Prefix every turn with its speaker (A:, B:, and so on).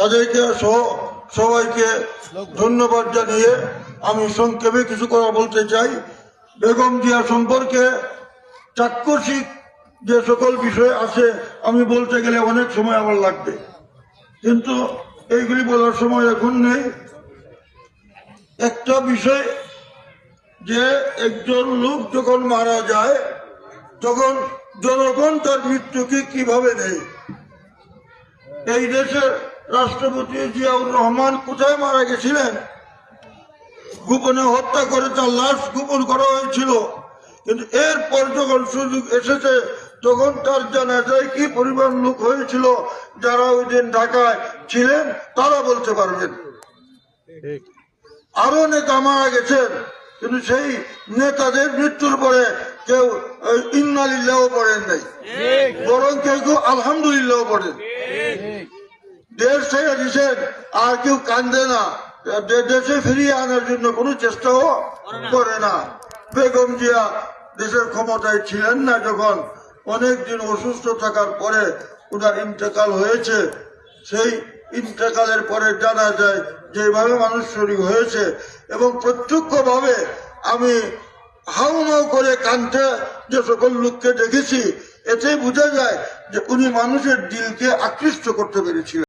A: তাদেরকে সহ সবাইকে ধন্যবাদ জানিয়ে আমি সংক্ষেপে কিছু কথা বলতে চাই। বেগম জিয়া সম্পর্কে চাক্ষুষিক যে সকল বিষয় আছে, আমি বলতে গেলে অনেক সময় আমার লাগবে। কিন্তু এইগুলি বলার সময় এখন নেই। একটা বিষয় যে একজন লোক যখন মারা যায়, তখন জনগণ তার মৃত্যুকে কীভাবে নেয় এই দেশের রাষ্ট্রপতি জিয়াউর রহমান কোথায় মারা গেছিলেন? গোপনে হত্যা করে তার লাশ গোপন করা হয়েছিল। কিন্তু এরপর যখন সুযোগ এসেছে তখন তার জানা যায় কি পরিমাণ লোক হয়েছিল যারা ওই দিন ঢাকায় ছিলেন তারা বলতে পারবেন। আরও নেতা মারা গেছেন কিন্তু সেই নেতাদের মৃত্যুর পরে কেউ ইন্নালিল্লাহ পড়েন নাই। বরং কেউ কেউ আলহামদুলিল্লাহ পড়েন। দেশ ছেড়ে দিচ্ছেন আর কেউ কান্দে না। দেশে ফিরিয়ে আনার জন্য কোনো চেষ্টাও করে না। বেগম জিয়া দেশের ক্ষমতায় ছিলেন না যখন অনেকদিন অসুস্থ থাকার পরে ওনার ইন্তেকাল হয়েছে। সেই ইন্তেকালের পরে জানা যায় যেভাবে মানুষ শরীর হয়েছে এবং প্রত্যক্ষভাবে আমি হাউমাউ করে কানতে যে সকল লোককে দেখেছি, এতেই বোঝা যায় যে উনি মানুষের দিলকে আকৃষ্ট করতে পেরেছিলেন।